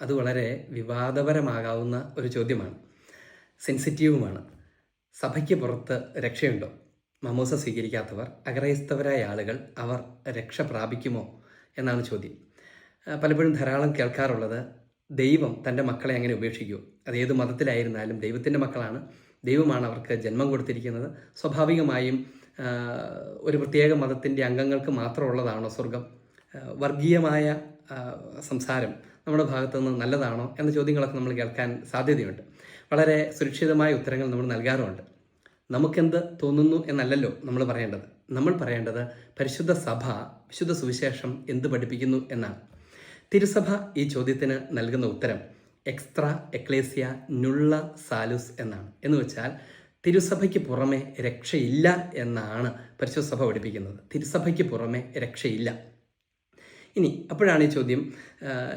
അത് വളരെ വിവാദപരമാകാവുന്ന ഒരു ചോദ്യമാണ്. സെൻസിറ്റീവുമാണ്. സഭയ്ക്ക് പുറത്ത് രക്ഷയുണ്ടോ? മമൂസ സ്വീകരിക്കാത്തവർ അഗ്രഹസ്ഥവരായ ആളുകൾ അവർ രക്ഷ പ്രാപിക്കുമോ എന്നാണ് ചോദ്യം. പലപ്പോഴും ധാരാളം കേൾക്കാറുള്ളത് ദൈവം തന്റെ മക്കളെ അങ്ങനെ ഉപേക്ഷിക്കുമോ അത് ഏത് മതത്തിലായിരുന്നാലും ദൈവത്തിന്റെ മക്കളാണ്. ദൈവമാണ് അവർക്ക് ജന്മം കൊടുത്തിരിക്കുന്നത്. സ്വാഭാവികമായും ഒരു പ്രത്യേക മതത്തിന്റെ അംഗങ്ങൾക്ക് മാത്രമുള്ളതാണോ സ്വർഗം? വർഗീയമായ സംസാരം നമ്മുടെ ഭാഗത്തു നിന്ന് നല്ലതാണോ എന്ന ചോദ്യങ്ങളൊക്കെ നമ്മൾ കേൾക്കാൻ സാധ്യതയുണ്ട്. വളരെ സുരക്ഷിതമായ ഉത്തരങ്ങൾ നമ്മൾ നൽകാറുമുണ്ട്. നമുക്കെന്ത് തോന്നുന്നു എന്നല്ലല്ലോ നമ്മൾ പറയേണ്ടത്. നമ്മൾ പറയേണ്ടത് പരിശുദ്ധ സഭ വിശുദ്ധ സുവിശേഷം എന്ത് പഠിപ്പിക്കുന്നു എന്നാണ്. തിരുസഭ ഈ ചോദ്യത്തിന് നൽകുന്ന ഉത്തരം എക്സ്ട്രാ എക്ലേസിയ നുള്ള സാലുസ് എന്നാണ്. എന്ന് വെച്ചാൽ തിരുസഭയ്ക്ക് പുറമെ രക്ഷയില്ല എന്നാണ് പരിശുദ്ധ സഭ പഠിപ്പിക്കുന്നത്. തിരുസഭയ്ക്ക് പുറമെ രക്ഷയില്ല. ഇനി അപ്പോഴാണ് ഈ ചോദ്യം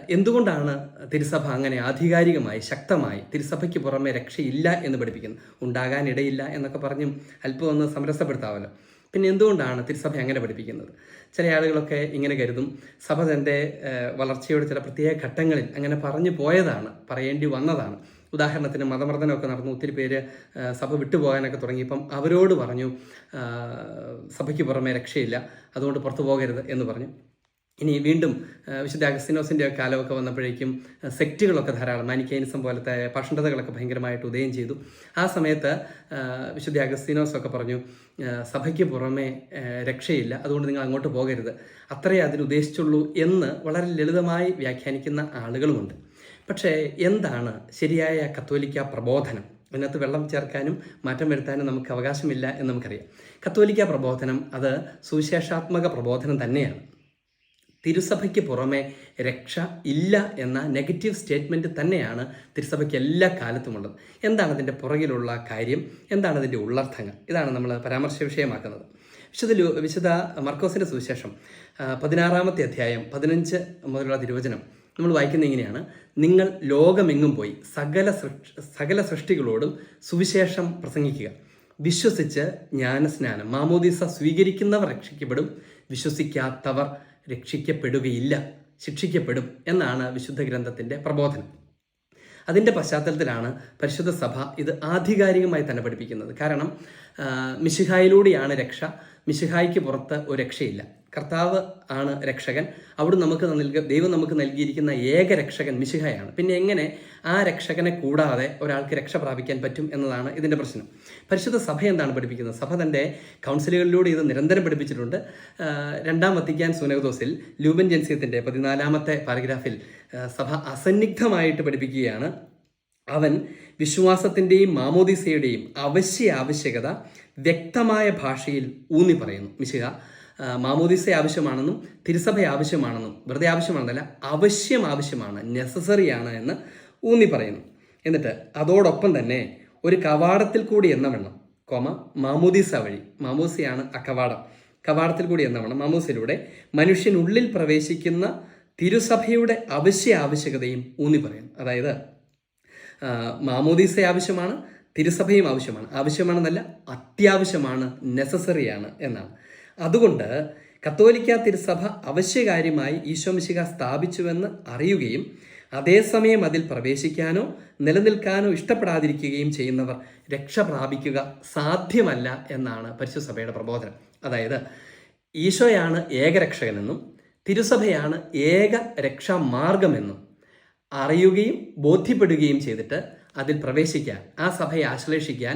എന്തുകൊണ്ടാണ് തിരുസഭ അങ്ങനെ ആധികാരികമായി ശക്തമായി തിരുസഭയ്ക്ക് പുറമെ രക്ഷയില്ല എന്ന് പഠിപ്പിക്കുന്നത്? ഉണ്ടാകാനിടയില്ല എന്നൊക്കെ പറഞ്ഞും അല്പം ഒന്ന് സമരസപ്പെടുത്താമല്ലോ. പിന്നെ എന്തുകൊണ്ടാണ് തിരുസഭ അങ്ങനെ പഠിപ്പിക്കുന്നത്? ചില ആളുകളൊക്കെ ഇങ്ങനെ കരുതും സഭ തന്റെ വളർച്ചയുടെ ചില പ്രത്യേക ഘട്ടങ്ങളിൽ അങ്ങനെ പറഞ്ഞു പോയതാണ് പറയേണ്ടി വന്നതാണ്. ഉദാഹരണത്തിന് മതമർദ്ദനമൊക്കെ നടന്നു ഒത്തിരി പേര് സഭ വിട്ടുപോകാനൊക്കെ തുടങ്ങിയപ്പം അവരോട് പറഞ്ഞു സഭയ്ക്ക് പുറമെ രക്ഷയില്ല അതുകൊണ്ട് പുറത്തു പോകരുത് എന്ന് പറഞ്ഞു. ഇനി വീണ്ടും വിശുദ്ധ അഗസ്തീനോസിന്റെ കാലമൊക്കെ വന്നപ്പോഴേക്കും സെക്റ്റുകളൊക്കെ ധാരാളം മാനിക്കൈനിസം പോലത്തെ പാഷണ്ഡതകളൊക്കെ ഭയങ്കരമായിട്ട് ഉദയം ചെയ്തു. ആ സമയത്ത് വിശുദ്ധ അഗസ്തീനോസൊക്കെ പറഞ്ഞു സഭയ്ക്ക് പുറമേ രക്ഷയില്ല അതുകൊണ്ട് നിങ്ങൾ അങ്ങോട്ട് പോകരുത്. അത്രയേ അതിനുദ്ദേശിച്ചുള്ളൂ എന്ന് വളരെ ലളിതമായി വ്യാഖ്യാനിക്കുന്ന ആളുകളുമുണ്ട്. പക്ഷേ എന്താണ് ശരിയായ കത്തോലിക്ക പ്രബോധനം? അതിനകത്ത് വെള്ളം ചേർക്കാനും മാറ്റം വരുത്താനും നമുക്ക് അവകാശമില്ല എന്ന് നമുക്കറിയാം. കത്തോലിക്ക പ്രബോധനം അത് സുവിശേഷാത്മക പ്രബോധനം തന്നെയാണ്. തിരുസഭയ്ക്ക് പുറമെ രക്ഷ ഇല്ല എന്ന നെഗറ്റീവ് സ്റ്റേറ്റ്മെന്റ് തന്നെയാണ് തിരുസഭയ്ക്ക് എല്ലാ കാലത്തുമുള്ളത് എന്താണ് അതിന്റെ പുറകിലുള്ള കാര്യം? എന്താണ് അതിന്റെ ഉള്ളർത്ഥങ്ങൾ ഇതാണ് നമ്മൾ പരാമർശ വിഷയമാക്കുന്നത്. വിശുദ്ധ ലൂ വിശുദ്ധ മർക്കോസിന്റെ സുവിശേഷം പതിനാറാമത്തെ അധ്യായം പതിനഞ്ച് മുതലുള്ള തിരുവചനം നമ്മൾ വായിക്കുന്ന ഇങ്ങനെയാണ്. നിങ്ങൾ ലോകമെങ്ങും പോയി സകല സകല സൃഷ്ടികളോടും സുവിശേഷം പ്രസംഗിക്കുക. വിശ്വസിച്ച് ജ്ഞാനസ്നാനം മാമോദീസ സ്വീകരിക്കുന്നവർ രക്ഷിക്കപ്പെടും. വിശ്വസിക്കാത്തവർ രക്ഷിക്കപ്പെടുകയില്ല ശിക്ഷിക്കപ്പെടും എന്നാണ് വിശുദ്ധ ഗ്രന്ഥത്തിന്റെ പ്രബോധനം. അതിന്റെ പശ്ചാത്തലത്തിലാണ് പരിശുദ്ധ സഭ ഇത് ആധികാരികമായി തന്നെ പഠിപ്പിക്കുന്നത്. കാരണം മിശിഹായിലൂടെയാണ് രക്ഷ. മിശിഹായിക്ക് പുറത്ത് ഒരു രക്ഷയില്ല. കർത്താവ് ആണ് രക്ഷകൻ. അവിടെ നമുക്ക് നൽക ദൈവം നമുക്ക് നൽകിയിരിക്കുന്ന ഏക രക്ഷകൻ മിശിഹയാണ്. പിന്നെ എങ്ങനെ ആ രക്ഷകനെ കൂടാതെ ഒരാൾക്ക് രക്ഷ പ്രാപിക്കാൻ പറ്റും എന്നതാണ് ഇതിന്റെ പ്രശ്നം. പരിശുദ്ധ സഭ എന്താണ് പഠിപ്പിക്കുന്നത്? സഭ തന്റെ കൗൺസിലുകളിലൂടെ ഇത് നിരന്തരം പഠിപ്പിച്ചിട്ടുണ്ട്. രണ്ടാം വത്തിക്കാൻ സുനകദോസിൽ ലൂബൻ ജൻസിയത്തിന്റെ പതിനാലാമത്തെ പാരഗ്രാഫിൽ സഭ അസന്നിഗ്ധമായിട്ട് പഠിപ്പിക്കുകയാണ്. അവൻ വിശ്വാസത്തിന്റെയും മാമോദിസയുടെയും അവശ്യ ആവശ്യകത വ്യക്തമായ ഭാഷയിൽ ഊന്നി പറയുന്നു. മിശിഹ മാമോദിസ ആവശ്യമാണെന്നും തിരുസഭ ആവശ്യമാണെന്നും വെറുതെ ആവശ്യമാണെന്നല്ല അവശ്യം ആവശ്യമാണ് നെസസറി ആണ് എന്ന് ഊന്നി പറയുന്നു. എന്നിട്ട് അതോടൊപ്പം തന്നെ ഒരു കവാടത്തിൽ കൂടി എന്ന വെള്ളം കോമ മാമോദിസ വഴി. മാമോസിയാണ് ആ കവാടം. കവാടത്തിൽ കൂടി എന്ന വേണം. മാമോസിലൂടെ മനുഷ്യനുള്ളിൽ പ്രവേശിക്കുന്ന തിരുസഭയുടെ അവശ്യ ആവശ്യകതയും ഊന്നി പറയുന്നു. അതായത് മാമോദീസ ആവശ്യമാണ് തിരുസഭയും ആവശ്യമാണ്. ആവശ്യമാണെന്നല്ല അത്യാവശ്യമാണ് നെസസറിയാണ് എന്നാണ്. അതുകൊണ്ട് കത്തോലിക്ക തിരുസഭ അവശ്യകാര്യമായി ഈശോമിശിക സ്ഥാപിച്ചുവെന്ന് അറിയുകയും അതേസമയം അതിൽ പ്രവേശിക്കാനോ നിലനിൽക്കാനോ ഇഷ്ടപ്പെടാതിരിക്കുകയും ചെയ്യുന്നവർ രക്ഷ പ്രാപിക്കുക സാധ്യമല്ല എന്നാണ് പരിശുസഭയുടെ സഭയുടെ പ്രബോധനം. അതായത് ഈശോയാണ് ഏകരക്ഷകനെന്നും തിരുസഭയാണ് ഏക രക്ഷാമാർഗമെന്നും അറിയുകയും ബോധ്യപ്പെടുകയും ചെയ്തിട്ട് അതിൽ പ്രവേശിക്കാൻ ആ സഭയെ ആശ്ലേഷിക്കാൻ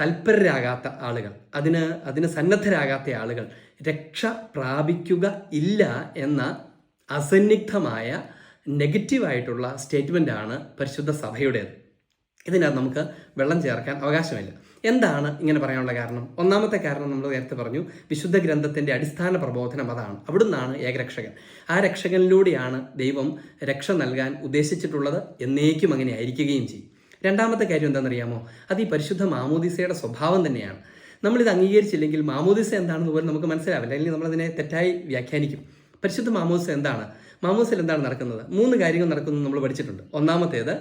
തൽപരരാകാത്ത ആളുകൾ അതിന് അതിന് സന്നദ്ധരാകാത്ത ആളുകൾ രക്ഷ പ്രാപിക്കുക ഇല്ല എന്ന അസന്നിഗ്ധമായ നെഗറ്റീവായിട്ടുള്ള ആണ് പരിശുദ്ധ സഭയുടേത്. ഇതിനകത്ത് നമുക്ക് വെള്ളം ചേർക്കാൻ അവകാശമില്ല. എന്താണ് ഇങ്ങനെ പറയാനുള്ള കാരണം? ഒന്നാമത്തെ കാരണം നമ്മൾ നേരത്തെ പറഞ്ഞു വിശുദ്ധ ഗ്രന്ഥത്തിന്റെ അടിസ്ഥാന പ്രബോധനം അതാണ്. അവിടുന്നാണ് ഏകരക്ഷകൻ. ആ രക്ഷകനിലൂടെയാണ് ദൈവം രക്ഷ നൽകാൻ ഉദ്ദേശിച്ചിട്ടുള്ളത് എന്നേക്കും അങ്ങനെ ആയിരിക്കുകയും ചെയ്യും. രണ്ടാമത്തെ കാര്യം എന്താണെന്നറിയാമോ? അത് ഈ പരിശുദ്ധ മാമോദിസയുടെ സ്വഭാവം തന്നെയാണ്. നമ്മളിത് അംഗീകരിച്ചില്ലെങ്കിൽ മാമോദിസ എന്താണെന്ന് പോലും നമുക്ക് മനസ്സിലാവില്ല. അല്ലെങ്കിൽ നമ്മളതിനെ തെറ്റായി വ്യാഖ്യാനിക്കും. പരിശുദ്ധ മാമോസ് എന്താണ്? മാമോസിൽ എന്താണ് നടക്കുന്നത്? മൂന്ന് കാര്യങ്ങൾ നടക്കുന്നത് നമ്മൾ പഠിച്ചിട്ടുണ്ട്. ഒന്നാമത്തേത്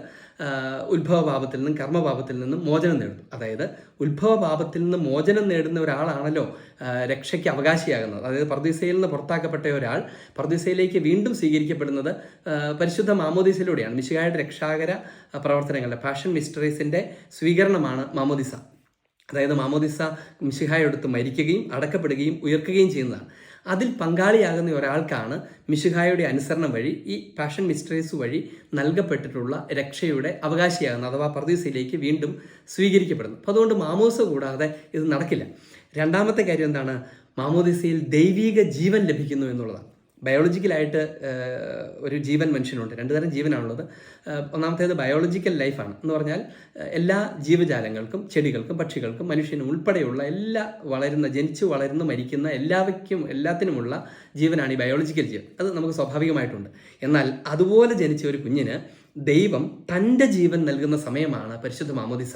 ഉത്ഭവപാപത്തിൽ നിന്നും കർമ്മപാപത്തിൽ നിന്നും മോചനം നേടുന്നു. അതായത് ഉത്ഭവപാപത്തിൽ നിന്ന് മോചനം നേടുന്ന ഒരാളാണല്ലോ രക്ഷയ്ക്ക് അവകാശിയാകുന്നത്. അതായത് പ്രതിസയിൽ നിന്ന് പുറത്താക്കപ്പെട്ട ഒരാൾ പ്രതിസയിലേക്ക് വീണ്ടും സ്വീകരിക്കപ്പെടുന്നത് പരിശുദ്ധ മാമോദീസയിലൂടെയാണ്. മിശികായുടെ രക്ഷാകര പ്രവർത്തനങ്ങളുടെ ഫാഷൻ മിസ്റ്ററീസിന്റെ സ്വീകരണമാണ് മാമോദിസ. അതായത് മാമോദിസ മിശിഹായോടത്ത് മരിക്കുകയും അടക്കപ്പെടുകയും ഉയർക്കുകയും ചെയ്യുന്നതാണ്. അതിൽ പങ്കാളിയാകുന്ന ഒരാൾക്കാണ് മിഷിഹായുടെ അനുസരണം വഴി ഈ പാഷൻ മിസ്റ്ററീസ് വഴി നൽകപ്പെട്ടിട്ടുള്ള രക്ഷയുടെ അവകാശിയാകുന്നത് അഥവാ പ്രതീസയിലേക്ക് വീണ്ടും സ്വീകരിക്കപ്പെടുന്നു. അപ്പോൾ അതുകൊണ്ട് മാമോസ കൂടാതെ ഇത് നടക്കില്ല. രണ്ടാമത്തെ കാര്യം എന്താണ്? മാമോദിസയിൽ ദൈവീക ജീവൻ ലഭിക്കുന്നു എന്നുള്ളതാണ്. ബയോളജിക്കലായിട്ട് ഒരു ജീവൻ മനുഷ്യനുണ്ട്. രണ്ട് തരം ജീവനാണുള്ളത്. ഒന്നാമത്തേത് ബയോളജിക്കൽ ലൈഫാണ്. എന്ന് പറഞ്ഞാൽ എല്ലാ ജീവജാലങ്ങൾക്കും ചെടികൾക്കും പക്ഷികൾക്കും മനുഷ്യനും ഉൾപ്പെടെയുള്ള എല്ലാ വളരുന്ന ജനിച്ചു വളരുന്ന മരിക്കുന്ന എല്ലാവർക്കും എല്ലാത്തിനുമുള്ള ജീവനാണ് ഈ ബയോളജിക്കൽ ജീവൻ. അത് നമുക്ക് സ്വാഭാവികമായിട്ടുണ്ട്. എന്നാൽ അതുപോലെ ജനിച്ച ഒരു കുഞ്ഞിന് ദൈവം തന്റെ ജീവൻ നൽകുന്ന സമയമാണ് പരിശുദ്ധ മാമോദിസ.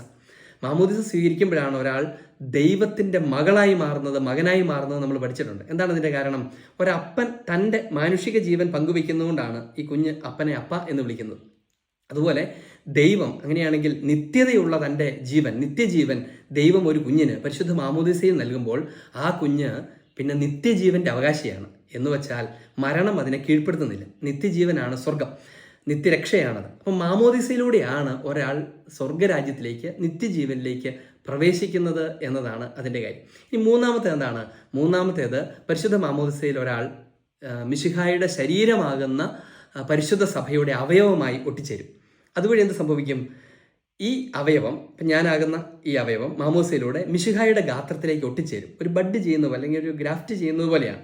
മാമോദിസ സ്വീകരിക്കുമ്പോഴാണ് ഒരാൾ ദൈവത്തിന്റെ മകളായി മാറുന്നത് മകനായി മാറുന്നത് നമ്മൾ പഠിച്ചിട്ടുണ്ട്. എന്താണ് അതിന്റെ കാരണം? ഒരപ്പൻ തന്റെ മാനുഷിക ജീവൻ പങ്കുവയ്ക്കുന്നതുകൊണ്ടാണ് ഈ കുഞ്ഞ് അപ്പനെ അപ്പ എന്ന് വിളിക്കുന്നത്. അതുപോലെ ദൈവം അങ്ങനെയാണെങ്കിൽ നിത്യതയുള്ള തന്റെ ജീവൻ നിത്യജീവൻ ദൈവം ഒരു കുഞ്ഞിന് പരിശുദ്ധ മാമോദിസയിൽ നൽകുമ്പോൾ ആ കുഞ്ഞ് പിന്നെ നിത്യജീവന്റെ അവകാശിയാണ്. എന്ന് വെച്ചാൽ മരണം അതിനെ കീഴ്പ്പെടുത്തുന്നില്ല. നിത്യജീവനാണ് സ്വർഗം നിത്യരക്ഷയാണത്. അപ്പം മാമോദിസയിലൂടെയാണ് ഒരാൾ സ്വർഗരാജ്യത്തിലേക്ക് നിത്യജീവനിലേക്ക് പ്രവേശിക്കുന്നത് എന്നതാണ് അതിന്റെ കാര്യം. ഇനി മൂന്നാമത്തെ എന്താണ്? മൂന്നാമത്തേത് പരിശുദ്ധ മാമോദിസയിൽ ഒരാൾ മിശിഹായുടെ ശരീരമാകുന്ന പരിശുദ്ധ സഭയുടെ അവയവമായി ഒട്ടിച്ചേരും. അതുവഴി എന്ത് സംഭവിക്കും? ഈ അവയവം ഇപ്പം ഞാനാകുന്ന ഈ അവയവം മാമോസയിലൂടെ മിശിഹായുടെ ഗാത്രത്തിലേക്ക് ഒട്ടിച്ചേരും. ഒരു ബഡ് ചെയ്യുന്നത് അല്ലെങ്കിൽ ഒരു ഗ്രാഫ്റ്റ് ചെയ്യുന്നത് പോലെയാണ്.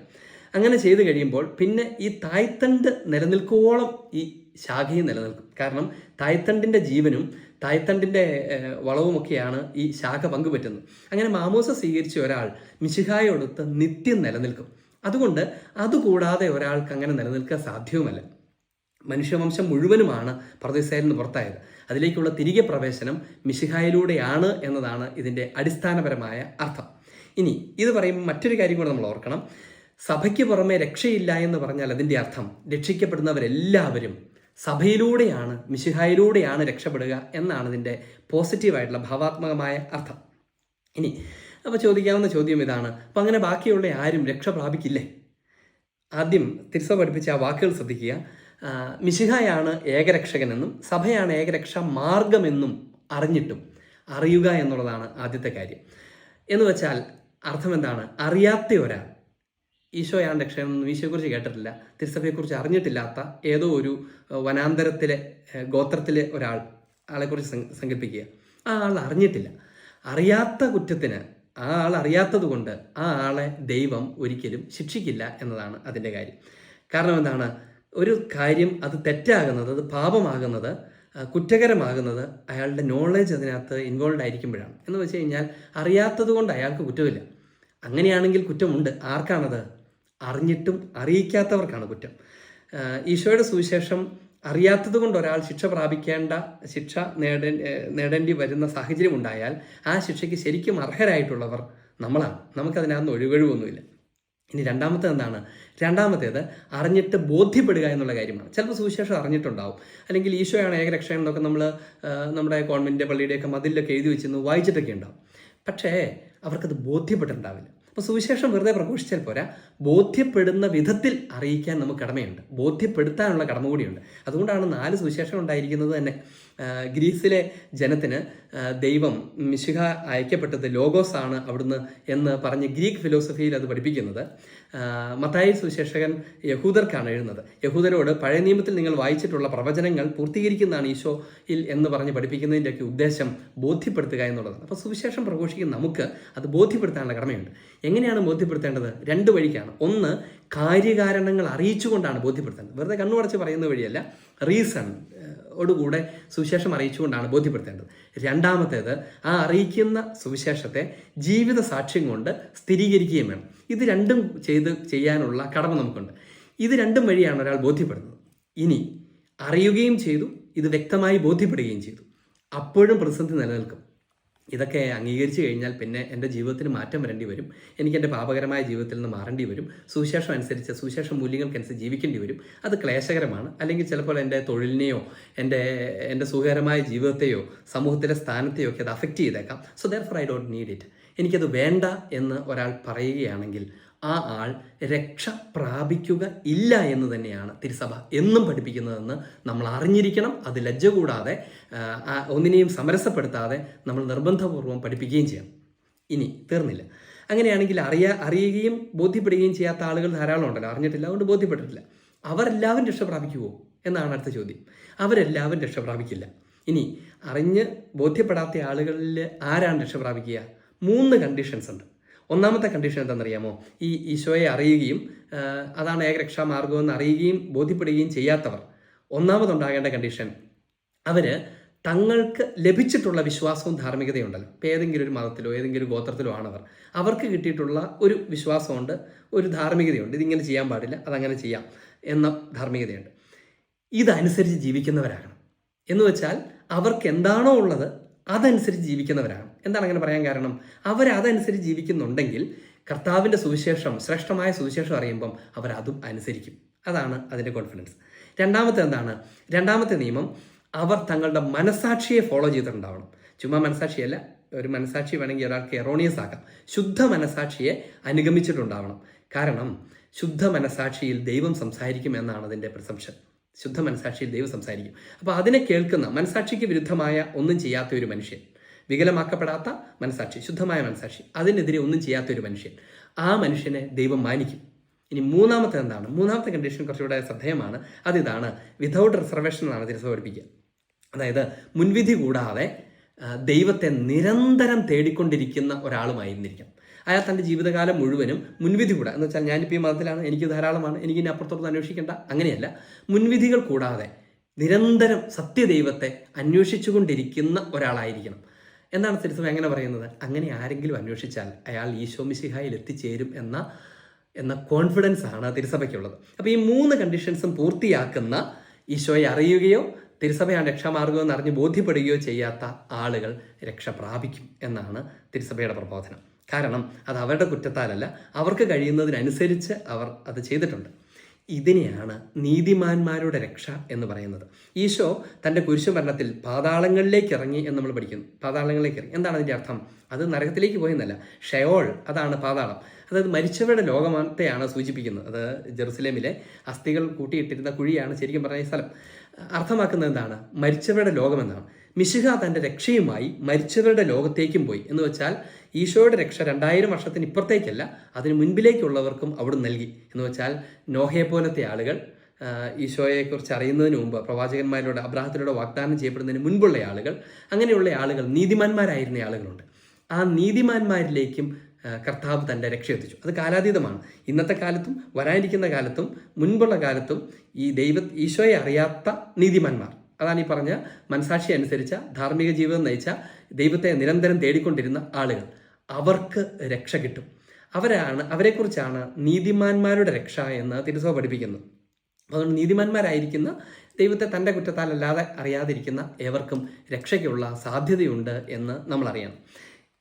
അങ്ങനെ ചെയ്തു കഴിയുമ്പോൾ പിന്നെ ഈ തായ്തണ്ട് നിലനിൽക്കുവോളം ഈ ശാഖയും നിലനിൽക്കും. കാരണം തായ്തണ്ടിന്റെ ജീവനും തായ്തണ്ടിന്റെ വളവുമൊക്കെയാണ് ഈ ശാഖ പങ്കുപറ്റുന്നത്. അങ്ങനെ മാമോസ സ്വീകരിച്ച ഒരാൾ മിശിഹായോടൊത്ത് നിത്യം നിലനിൽക്കും. അതുകൊണ്ട് അതുകൂടാതെ ഒരാൾക്ക് അങ്ങനെ നിലനിൽക്കാൻ സാധ്യവുമല്ല. മനുഷ്യവംശം മുഴുവനുമാണ് പ്രദേശയിൽ നിന്ന് പുറത്തായത്. അതിലേക്കുള്ള തിരികെ പ്രവേശനം മിശിഹായിലൂടെയാണ് എന്നതാണ് ഇതിന്റെ അടിസ്ഥാനപരമായ അർത്ഥം. ഇനി ഇത് പറയുമ്പോൾ മറ്റൊരു കാര്യം കൂടെ നമ്മൾ ഓർക്കണം. സഭയ്ക്ക് പുറമെ രക്ഷയില്ല എന്ന് പറഞ്ഞാൽ അതിന്റെ അർത്ഥം രക്ഷിക്കപ്പെടുന്നവരെല്ലാവരും സഭയിലൂടെയാണ് മിശിഹായിലൂടെയാണ് രക്ഷപ്പെടുക എന്നാണ് ഇതിന്റെ പോസിറ്റീവായിട്ടുള്ള ഭാവാത്മകമായ അർത്ഥം. ഇനി അപ്പോൾ ചോദിക്കാവുന്ന ചോദ്യം ഇതാണ്. അപ്പം അങ്ങനെ ബാക്കിയുള്ള ആരും രക്ഷ പ്രാപിക്കില്ലേ? ആദ്യം തിരിസ പഠിപ്പിച്ച ആ വാക്കുകൾ ശ്രദ്ധിക്കുക. മിശിഹായാണ് ഏകരക്ഷകനെന്നും സഭയാണ് ഏകരക്ഷ മാർഗമെന്നും അറിഞ്ഞിട്ടും അറിയുക എന്നുള്ളതാണ് ആദ്യത്തെ കാര്യം. എന്ന് വെച്ചാൽ അർത്ഥം എന്താണ്? അറിയാത്ത ഒരാൾ. ഈശോയാണ് രക്ഷകനെന്നും ഈശോയെക്കുറിച്ച് കേട്ടിട്ടില്ല. തിരുസഭയെക്കുറിച്ച് അറിഞ്ഞിട്ടില്ലാത്ത ഏതോ ഒരു വനാന്തരത്തിലെ ഗോത്രത്തിലെ ഒരാൾ ആളെക്കുറിച്ച് സങ്കല്പിക്കുക. ആ ആൾ അറിഞ്ഞിട്ടില്ല. അറിയാത്ത കുറ്റത്തിന് ആ ആൾ അറിയാത്തത് കൊണ്ട് ആ ആളെ ദൈവം ഒരിക്കലും ശിക്ഷിക്കില്ല എന്നതാണ് അതിന്റെ കാര്യം. കാരണം എന്താണ്? ഒരു കാര്യം അത് തെറ്റാകുന്നത് അത് പാപമാകുന്നത് കുറ്റകരമാകുന്നത് അയാളുടെ നോളജ് അതിനകത്ത് ഇൻവോൾവ് ആയിരിക്കുമ്പോഴാണ്. എന്ന് വെച്ച് കഴിഞ്ഞാൽ അറിയാത്തത് കൊണ്ട് അയാൾക്ക് കുറ്റമില്ല. അങ്ങനെയാണെങ്കിൽ കുറ്റമുണ്ട്. ആർക്കാണത്? അറിഞ്ഞിട്ടും അറിയിക്കാത്തവർക്കാണ് കുറ്റം. ഈശോയുടെ സുവിശേഷം അറിയാത്തത് കൊണ്ട് ഒരാൾ ശിക്ഷ പ്രാപിക്കേണ്ട ശിക്ഷ നേടേ നേടേണ്ടി വരുന്ന സാഹചര്യം ഉണ്ടായാൽ ആ ശിക്ഷയ്ക്ക് ശരിക്കും അർഹരായിട്ടുള്ളവർ നമ്മളാണ്. നമുക്കതിനകത്ത് ഒഴിവഴിവൊന്നുമില്ല. ഇനി രണ്ടാമത്തെ എന്താണ്? രണ്ടാമത്തേത് അറിഞ്ഞിട്ട് ബോധ്യപ്പെടുക എന്നുള്ള കാര്യമാണ്. ചിലപ്പോൾ സുവിശേഷം അറിഞ്ഞിട്ടുണ്ടാവും. അല്ലെങ്കിൽ ഈശോയാണ് ഏകരക്ഷ എന്നൊക്കെ നമ്മൾ നമ്മുടെ കോൺവെന്റിന്റെ പള്ളിയുടെയൊക്കെ മതിലൊക്കെ എഴുതി വെച്ചിരുന്നു വായിച്ചിട്ടൊക്കെ ഉണ്ടാവും. പക്ഷേ അവർക്കത് ബോധ്യപ്പെട്ടിട്ടുണ്ടാവില്ല. അപ്പോൾ സുവിശേഷം വെറുതെ പ്രഘോഷിച്ചാൽ പോരാ. ബോധ്യപ്പെടുന്ന വിധത്തിൽ അറിയിക്കാൻ നമുക്ക് കടമയുണ്ട്. ബോധ്യപ്പെടുത്താനുള്ള കടമ കൂടിയുണ്ട്. അതുകൊണ്ടാണ് നാല് സുവിശേഷം ഉണ്ടായിരിക്കുന്നത് തന്നെ. ഗ്രീസിലെ ജനത്തിന് ദൈവം മിശിഹ അയക്കപ്പെട്ടത് ലോഗോസ് ആണ് അവിടുന്ന് എന്ന് പറഞ്ഞ് ഗ്രീക്ക് ഫിലോസഫിയിൽ അത് പഠിപ്പിക്കുന്നത്. മത്തായി സുശേഷകൻ യഹൂദർക്കാണ് എഴുതുന്നത്. യഹൂദരോട് പഴയ നിയമത്തിൽ നിങ്ങൾ വായിച്ചിട്ടുള്ള പ്രവചനങ്ങൾ പൂർത്തീകരിക്കുന്നതാണ് ഈശോയിൽ എന്ന് പറഞ്ഞ് പഠിപ്പിക്കുന്നതിന്റെയൊക്കെ ഉദ്ദേശം ബോധ്യപ്പെടുത്തുക എന്നുള്ളതാണ്. അപ്പോൾ സുവിശേഷം പ്രഘോഷിക്കുന്ന നമുക്ക് അത് ബോധ്യപ്പെടുത്താനുള്ള കടമയുണ്ട്. എങ്ങനെയാണ് ബോധ്യപ്പെടുത്തേണ്ടത്? രണ്ട് വഴിക്കാണ്. ഒന്ന് കാര്യകാരണങ്ങൾ അറിയിച്ചുകൊണ്ടാണ് ബോധ്യപ്പെടുത്തേണ്ടത്. വെറുതെ കണ്ണുടച്ച് പറയുന്ന വഴിയല്ല. റീസൺ ഓടുകൂടെ സുവിശേഷം അറിയിച്ചുകൊണ്ടാണ് ബോധ്യപ്പെടുത്തേണ്ടത്. രണ്ടാമത്തേത് ആ അറിയിക്കുന്ന സുവിശേഷത്തെ ജീവിത സാക്ഷ്യം കൊണ്ട് സ്ഥിരീകരിക്കുകയും വേണം. ഇത് രണ്ടും ചെയ്ത് ചെയ്യാനുള്ള കടമ നമുക്കുണ്ട്. ഇത് രണ്ടും വഴിയാണ് ഒരാൾ ബോധ്യപ്പെടുന്നത്. ഇനി അറിയുകയും ചെയ്തു ഇത് വ്യക്തമായി ബോധ്യപ്പെടുകയും ചെയ്തു. അപ്പോഴും പ്രതിസന്ധി നിലനിൽക്കും. ഇതൊക്കെ അംഗീകരിച്ചു കഴിഞ്ഞാൽ പിന്നെ എന്റെ ജീവിതത്തിന് മാറ്റം വരേണ്ടി വരും. എനിക്ക് എന്റെ പാപകരമായ ജീവിതത്തിൽ നിന്ന് മാറേണ്ടി വരും. സുവിശേഷം അനുസരിച്ച് സുവിശേഷ മൂല്യങ്ങൾക്കനുസരിച്ച് ജീവിക്കേണ്ടി വരും. അത് ക്ലേശകരമാണ്. അല്ലെങ്കിൽ ചിലപ്പോൾ എന്റെ തൊഴിലിനെയോ എന്റെ എന്റെ സുഖകരമായ ജീവിതത്തെയോ സമൂഹത്തിലെ സ്ഥാനത്തെയോ ഒക്കെ അത് അഫക്റ്റ് ചെയ്തേക്കാം. So therefore I don't need it എനിക്കത് വേണ്ട എന്ന് ഒരാൾ പറയുകയാണെങ്കിൽ ആ ആൾ രക്ഷ പ്രാപിക്കുക ഇല്ല എന്ന് തന്നെയാണ് തിരുസഭ എന്നും പഠിപ്പിക്കുന്നതെന്ന് നമ്മൾ അറിഞ്ഞിരിക്കണം. അത് ലജ്ജ കൂടാതെ ഒന്നിനെയും സമരസപ്പെടുത്താതെ നമ്മൾ നിർബന്ധപൂർവം പഠിപ്പിക്കുകയും ചെയ്യണം ഇനി തീർന്നില്ല. അങ്ങനെയാണെങ്കിൽ അറിയാ അറിയുകയും ബോധ്യപ്പെടുകയും ചെയ്യാത്ത ആളുകൾ ധാരാളം ഉണ്ടല്ലോ. അറിഞ്ഞിട്ടില്ല അതുകൊണ്ട് ബോധ്യപ്പെട്ടിട്ടില്ല. അവരെല്ലാവരും രക്ഷ പ്രാപിക്കുമോ എന്നാണ് അടുത്ത ചോദ്യം. അവരെല്ലാവരും രക്ഷ പ്രാപിക്കില്ല. ഇനി അറിഞ്ഞ് ബോധ്യപ്പെടാത്ത ആളുകളിൽ ആരാണ് രക്ഷ പ്രാപിക്കുക? മൂന്ന് കണ്ടീഷൻസ് ഉണ്ട്. ഒന്നാമത്തെ കണ്ടീഷൻ എന്താണെന്നറിയാമോ? ഈ ഈശോയെ അറിയുകയും അതാണ് ഏകരക്ഷാമാർഗം എന്ന് അറിയുകയും ബോധ്യപ്പെടുകയും ചെയ്യാത്തവർ. ഒന്നാമതുണ്ടാകേണ്ട കണ്ടീഷൻ അവർ തങ്ങൾക്ക് ലഭിച്ചിട്ടുള്ള വിശ്വാസവും ധാർമ്മികതയും ഉണ്ടല്ലോ ഇപ്പം ഏതെങ്കിലും ഒരു മതത്തിലോ ഏതെങ്കിലും ഒരു ഗോത്രത്തിലോ ആണവർ. അവർക്ക് കിട്ടിയിട്ടുള്ള ഒരു വിശ്വാസമുണ്ട് ഒരു ധാർമ്മികതയുണ്ട്. ഇതിങ്ങനെ ചെയ്യാൻ പാടില്ല അതങ്ങനെ ചെയ്യാം എന്ന ധാർമ്മികതയുണ്ട്. ഇതനുസരിച്ച് ജീവിക്കുന്നവരാകണം. എന്ന് വെച്ചാൽ അവർക്ക് എന്താണോ ഉള്ളത് അതനുസരിച്ച് ജീവിക്കുന്നവരാണ്. എന്താണ് അങ്ങനെ പറയാൻ കാരണം? അവർ അതനുസരിച്ച് ജീവിക്കുന്നുണ്ടെങ്കിൽ കർത്താവിന്റെ സുവിശേഷം ശ്രേഷ്ഠമായ സുവിശേഷം അറിയുമ്പം അവർ അതും അനുസരിക്കും. അതാണ് അതിന്റെ കോൺഫിഡൻസ് രണ്ടാമത്തെ എന്താണ്? രണ്ടാമത്തെ നിയമം അവർ തങ്ങളുടെ മനസാക്ഷിയെ ഫോളോ ചെയ്തിട്ടുണ്ടാവണം. ചുമ്മാ മനസാക്ഷിയല്ല ഒരു മനസാക്ഷി വേണമെങ്കിൽ ഒരാൾക്ക് എറോണിയസ് ആക്കാം. ശുദ്ധ മനസാക്ഷിയെ അനുഗമിച്ചിട്ടുണ്ടാവണം. കാരണം ശുദ്ധ മനസാക്ഷിയിൽ ദൈവം സംസാരിക്കും എന്നാണ് അതിന്റെ പ്രസംഷൻ ശുദ്ധ മനസാക്ഷിയിൽ ദൈവം സംസാരിക്കും. അപ്പോൾ അതിനെ കേൾക്കുന്ന മനസാക്ഷിക്ക് വിരുദ്ധമായ ഒന്നും ചെയ്യാത്ത ഒരു മനുഷ്യൻ വികലമാക്കപ്പെടാത്ത മനസാക്ഷി ശുദ്ധമായ മനസാക്ഷി അതിനെതിരെ ഒന്നും ചെയ്യാത്ത ഒരു മനുഷ്യൻ ആ മനുഷ്യനെ ദൈവം മാനിക്കും. ഇനി മൂന്നാമത്തെ എന്താണ്? മൂന്നാമത്തെ കണ്ടീഷൻ കുറച്ചുകൂടെ ശ്രദ്ധേയമാണ്. അതിതാണ് വിതൗട്ട് റിസർവേഷൻ എന്നാണ് തിരുസഭ പഠിപ്പിക്കുക. അതായത് മുൻവിധി കൂടാതെ ദൈവത്തെ നിരന്തരം തേടിക്കൊണ്ടിരിക്കുന്ന ഒരാളുമായിരുന്നിരിക്കണം അയാൾ തന്റെ ജീവിതകാലം മുഴുവനും മുൻവിധി കൂടാതെ എന്ന് വെച്ചാൽ ഞാനിപ്പോൾ ഈ മതത്തിലാണ് എനിക്ക് ധാരാളമാണ് എനിക്ക് ഇനി അപ്പുറത്തോട്ട് അന്വേഷിക്കേണ്ട. അങ്ങനെയല്ല. മുൻവിധികൾ കൂടാതെ നിരന്തരം സത്യദൈവത്തെ അന്വേഷിച്ചുകൊണ്ടിരിക്കുന്ന ഒരാളായിരിക്കണം. എന്താണ് തിരുത്തം എങ്ങനെ പറയുന്നത്? അങ്ങനെ ആരെങ്കിലും അന്വേഷിച്ചാൽ അയാൾ ഈശോ മിശിഹായിൽ എത്തിച്ചേരും എന്ന എന്ന കോൺഫിഡൻസ് ആണ് തിരുസഭയ്ക്കുള്ളത്. അപ്പോൾ ഈ മൂന്ന് കണ്ടീഷൻസും പൂർത്തിയാക്കുന്ന ഈശോയെ അറിയുകയോ തിരുസഭയാണ് രക്ഷാമാർഗം എന്ന് അറിഞ്ഞ് ബോധ്യപ്പെടുകയോ ചെയ്യാത്ത ആളുകൾ രക്ഷ പ്രാപിക്കും എന്നാണ് തിരുസഭയുടെ പ്രബോധനം. കാരണം അത് അവരുടെ കുറ്റത്താലല്ല അവർക്ക് കഴിയുന്നതിനനുസരിച്ച് അവർ അത് ചെയ്തിട്ടുണ്ട്. ഇതിനെയാണ് നീതിമാന്മാരുടെ രക്ഷ എന്ന് പറയുന്നത്. ഈശോ തന്റെ കുരിശുമരണത്തിൽ പാതാളങ്ങളിലേക്ക് ഇറങ്ങി എന്ന് നമ്മൾ പഠിക്കുന്നു. പാതാളങ്ങളിലേക്ക് ഇറങ്ങി. എന്താണ് അതിന്റെ അർത്ഥം? അത് നരകത്തിലേക്ക് പോയെന്നല്ല. ഷെയോൾ അതാണ് പാതാളം. അതായത് മരിച്ചവരുടെ ലോകമത്തെയാണ് സൂചിപ്പിക്കുന്നത്. അത് ജെറുസലേമിലെ അസ്ഥികൾ കൂട്ടിയിട്ടിരുന്ന കുഴിയാണ് ശരിക്കും പറഞ്ഞ സ്ഥലം. അർത്ഥമാക്കുന്നത് എന്താണ്? മരിച്ചവരുടെ ലോകമെന്നാണ്. മിശിഹ തന്റെ രക്ഷയുമായി മരിച്ചവരുടെ ലോകത്തേക്കും പോയി. എന്ന് വെച്ചാൽ ഈശോയുടെ രക്ഷ രണ്ടായിരം വർഷത്തിന് ഇപ്പുറത്തേക്കല്ല അതിന് മുൻപിലേക്കുള്ളവർക്കും അവിടെ നൽകി. എന്ന് വെച്ചാൽ നോഹയെ പോലത്തെ ആളുകൾ ഈശോയെക്കുറിച്ച് അറിയുന്നതിന് മുമ്പ് പ്രവാചകന്മാരിലൂടെ അബ്രാഹത്തിലൂടെ വാഗ്ദാനം ചെയ്യപ്പെടുന്നതിന് മുൻപുള്ള ആളുകൾ അങ്ങനെയുള്ള ആളുകൾ നീതിമാന്മാരായിരുന്ന ആളുകളുണ്ട്. ആ നീതിമാന്മാരിലേക്കും കർത്താവ് തന്റെ രക്ഷ എത്തിച്ചു. അത് കാലാതീതമാണ്. ഇന്നത്തെ കാലത്തും വരാനിരിക്കുന്ന കാലത്തും മുൻപുള്ള കാലത്തും ഈ ദൈവ ഈശോയെ അറിയാത്ത നീതിമാന്മാർ. അതാണ് ഈ പറഞ്ഞ മനസാക്ഷി അനുസരിച്ച ധാർമ്മിക ജീവിതം നയിച്ച ദൈവത്തെ നിരന്തരം തേടിക്കൊണ്ടിരുന്ന ആളുകൾ. അവർക്ക് രക്ഷ കിട്ടും. അവരാണ് അവരെക്കുറിച്ചാണ് നീതിമാന്മാരുടെ രക്ഷ എന്ന് തിരുസഭ പഠിപ്പിക്കുന്നത് അതുകൊണ്ട് നീതിമാന്മാരായിരിക്കുന്ന ദൈവത്തെ തന്റെ കുറ്റത്താലല്ലാതെ അറിയാതിരിക്കുന്ന ഏവർക്കും രക്ഷയ്ക്കുള്ള സാധ്യതയുണ്ട് എന്ന് നമ്മൾ അറിയണം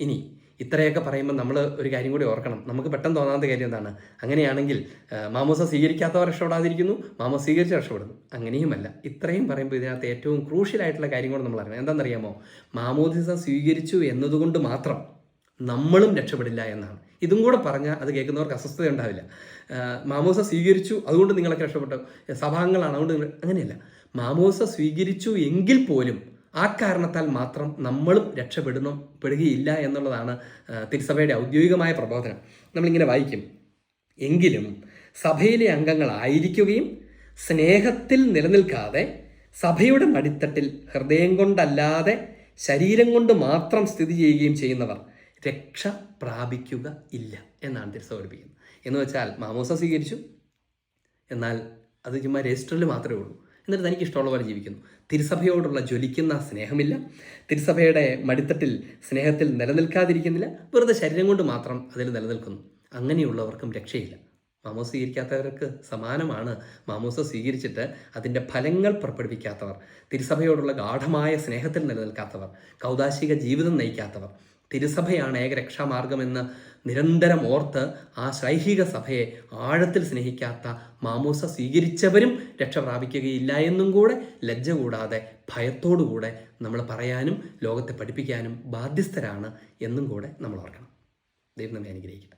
ഇനി ഇത്രയൊക്കെ പറയുമ്പോൾ നമ്മൾ ഒരു കാര്യം കൂടി ഓർക്കണം. നമുക്ക് പെട്ടെന്ന് തോന്നാത്ത കാര്യം എന്താണ്? അങ്ങനെയാണെങ്കിൽ മാമോസ സ്വീകരിക്കാത്തവർ രക്ഷപ്പെടാതിരിക്കുന്നു മാമോസ സ്വീകരിച്ച് രക്ഷപ്പെടുന്നു. അങ്ങനെയുമല്ല. ഇത്രയും പറയുമ്പോൾ ഇതിനകത്ത് ഏറ്റവും ക്രൂഷ്യലായിട്ടുള്ള കാര്യം കൂടെ നമ്മൾ അറിയണം. എന്താണെന്നറിയാമോ? മാമോദിസ സ്വീകരിച്ചു എന്നതുകൊണ്ട് മാത്രം. നമ്മളും രക്ഷപ്പെടില്ല എന്നാണ്. ഇതും കൂടെ പറഞ്ഞാൽ അത് കേൾക്കുന്നവർക്ക് അസ്വസ്ഥത ഉണ്ടാവില്ല. മാമോസ സ്വീകരിച്ചു അതുകൊണ്ട് നിങ്ങളൊക്കെ രക്ഷപ്പെട്ടു. സഭാംഗങ്ങളാണ് അതുകൊണ്ട് അങ്ങനെയല്ല. മാമോസ സ്വീകരിച്ചു എങ്കിൽ പോലും ആ കാരണത്താൽ മാത്രം നമ്മളും രക്ഷപ്പെടുന്നു പെടുകയില്ല എന്നുള്ളതാണ് തിരുസഭയുടെ ഔദ്യോഗികമായ പ്രബോധനം. നമ്മളിങ്ങനെ വായിക്കും. എങ്കിലും സഭയിലെ അംഗങ്ങളായിരിക്കുകയും സ്നേഹത്തിൽ നിലനിൽക്കാതെ സഭയുടെ മടിത്തട്ടിൽ ഹൃദയം കൊണ്ടല്ലാതെ ശരീരം കൊണ്ട് മാത്രം സ്ഥിതി ചെയ്യുകയും ചെയ്യുന്നവർ രക്ഷ പ്രാപിക്കുക ഇല്ല എന്നാണ് തിരുസഭ പഠിപ്പിക്കുന്നത്. എന്ന് വെച്ചാൽ മാമോസ സ്വീകരിച്ചു. എന്നാൽ അത് ചുമ്മാ രജിസ്റ്ററിൽ മാത്രമേ ഉള്ളൂ. എന്നിട്ട് തനിക്ക് ഇഷ്ടമുള്ള പോലെ ജീവിക്കുന്നു. തിരുസഭയോടുള്ള ജ്വലിക്കുന്ന സ്നേഹമില്ല. തിരുസഭയുടെ മടിത്തട്ടിൽ സ്നേഹത്തിൽ നിലനിൽക്കാതിരിക്കുന്നില്ല. വെറുതെ ശരീരം കൊണ്ട് മാത്രം അതിൽ നിലനിൽക്കുന്നു. അങ്ങനെയുള്ളവർക്കും രക്ഷയില്ല. മാമോസ് സ്വീകരിക്കാത്തവർക്ക് സമാനമാണ്. മാമോസ സ്വീകരിച്ചിട്ട് അതിന്റെ ഫലങ്ങൾ പുറപ്പെടുവിക്കാത്തവർ തിരുസഭയോടുള്ള ഗാഠമായ സ്നേഹത്തിൽ നിലനിൽക്കാത്തവർ കൗതാശിക ജീവിതം നയിക്കാത്തവർ തിരുസഭയാണ് ഏക രക്ഷാമാർഗമെന്ന് നിരന്തരം ഓർത്ത് ആ ശൈഹിക സഭയെ ആഴത്തിൽ സ്നേഹിക്കാത്ത മാമൂസ സ്വീകരിച്ചവരും രക്ഷ പ്രാപിക്കുകയില്ല എന്നും കൂടെ ലജ്ജ കൂടാതെ ഭയത്തോടുകൂടെ നമ്മൾ പറയാനും ലോകത്തെ പഠിപ്പിക്കാനും ബാധ്യസ്ഥരാണ് എന്നും കൂടെ നമ്മൾ ഓർക്കണം ദൈവം നമ്മെ അനുഗ്രഹിക്കട്ടെ.